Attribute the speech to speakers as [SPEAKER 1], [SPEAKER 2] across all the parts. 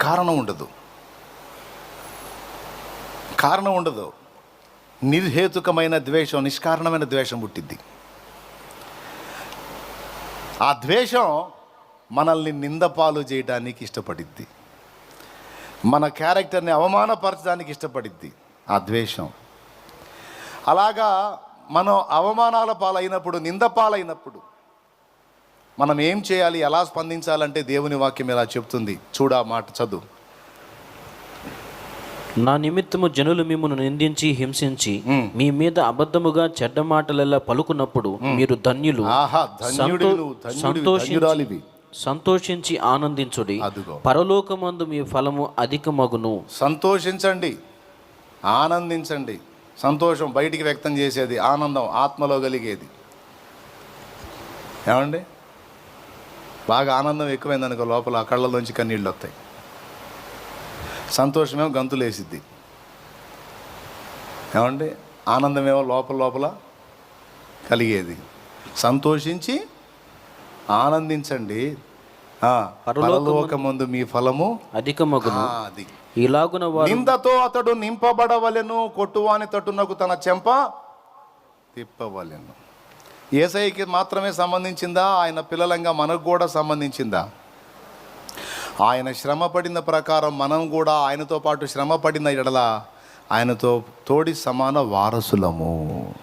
[SPEAKER 1] కారణం ఉండదు. కారణం ఉండదు. నిర్హేతుకమైన ద్వేషం నిష్కారణమైన ద్వేషం పుట్టిద్ది. ఆ ద్వేషం మనల్ని నిందపాలు చేయడానికి ఇష్టపడిద్ది. మన క్యారెక్టర్ని అవమానపరచడానికి ఇష్టపడిద్ది ఆ ద్వేషం. అలాగా మనం అవమానాల పాలైనప్పుడు నిందపాలైనప్పుడు మనం ఏం చేయాలి ఎలా స్పందించాలంటే దేవుని వాక్యం ఇలా చెప్తుంది. చూడా మాట చదువు.
[SPEAKER 2] నా నిమిత్తము జనులు మిమ్మల్ని నిందించి హింసించి. మీ మీద అబద్ధముగా చెడ్డ మాటలెల్లా పలుకున్నప్పుడు మీరు ధన్యులు. సంతోషించి. సంతోషించి ఆనందించుడి. పరలోకమందు మీ ఫలము అధికమగును.
[SPEAKER 1] సంతోషించండి. ఆనందించండి. సంతోషం బయటికి వ్యక్తం చేసేది ఆనందం ఆత్మలో కలిగేది. ఏమండి? బాగా ఆనందం ఎక్కువైందనుకో లోపల ఆ కళ్ళలోంచి కన్నీళ్ళు వస్తాయి. సంతోషమేమో గంతులు వేసిద్ది. ఏమండి? ఆనందమేమో లోపల లోపల కలిగేది. సంతోషించి ఆనందించండి.
[SPEAKER 2] పరలోకమందు-
[SPEAKER 1] పరలోకమందు మీ ఫలము
[SPEAKER 2] అధికమగును.
[SPEAKER 1] ఆ, అది
[SPEAKER 2] ఇలాగున
[SPEAKER 1] నిందతో అతడు నింపబడవలెను కొట్టువాని తట్టునకు తన చెంప తిప్పవలెను. ఏసైకి మాత్రమే సంబంధించిందా? ఆయన పిల్లలంగా మనకు కూడా సంబంధించిందా? ఆయన శ్రమ పడిన ప్రకారం మనం కూడా ఆయనతో పాటు శ్రమ పడిన ఎడల ఆయనతో తోడి సమాన వారసులము.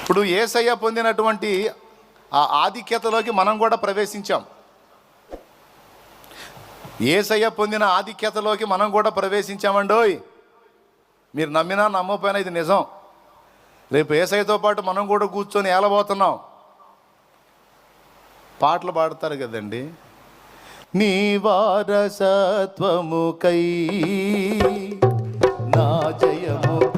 [SPEAKER 1] ఇప్పుడు ఏసయ్య పొందినటువంటి ఆ ఆధిక్యతలోకి మనం కూడా ప్రవేశించాం. ఏసయ్య పొందిన ఆధిక్యతలోకి మనం కూడా ప్రవేశించామండోయ్. మీరు నమ్మినా నమ్మకపోయినా ఇది నిజం. రేపు ఏసైతో పాటు మనం కూడా కూర్చొని ఏలబోతున్నాం. పాటలు పాడతారు కదండి. నీ వారసత్వముకై నా జయము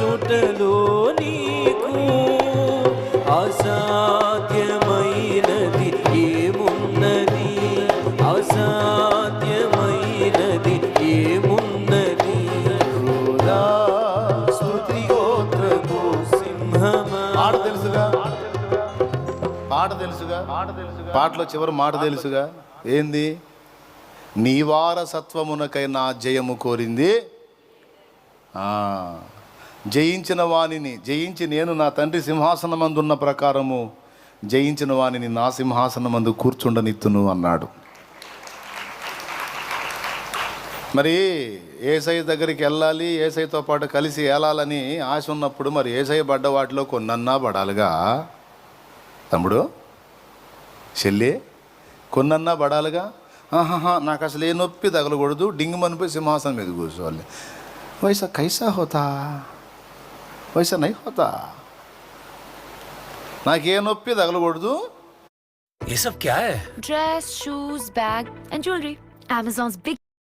[SPEAKER 1] చుటలో నీకు
[SPEAKER 2] అసాధ్యమైనది ఏమున్నది? అసాధ్యమైనది ఏమున్నది?
[SPEAKER 1] రా స్తుతి గోత్రకు
[SPEAKER 2] సింహమా?
[SPEAKER 1] పాట తెలుసుగా పాట తెలుసుగా? పాట తెలుసుగా? పాటలో చివరి మాట తెలుసుగా? ఏంది? నీ వారసత్వమునకై నా జయము కోరింది. ఆ, జయించిన వానిని జయించి నేను నా తండ్రి సింహాసనమందున్న ప్రకారము జయించిన వానిని నా సింహాసనమందు కూర్చుండనిత్తును అన్నాడు. మరి ఏసై దగ్గరికి వెళ్ళాలి ఏసైతో పాటు కలిసి వెళ్ళాలని ఆశ ఉన్నప్పుడు మరి ఏసై పడ్డ వాటిలో కొన్నన్నా పడాలిగా? తమ్ముడు చెల్లి కొన్నన్నా పడాలిగా? ఆహాహా నాకు అసలు ఏ నొప్పి తగలకూడదు డింగు మనిపోయి సింహాసనం మీద కూర్చోవాలి. వయసు కైసా హోతా? వైసా నై హోతా నాకే నొప్పి తగలకూడదు
[SPEAKER 3] ये सब क्या है
[SPEAKER 4] Dress, shoes, bag, and jewelry. Amazon's big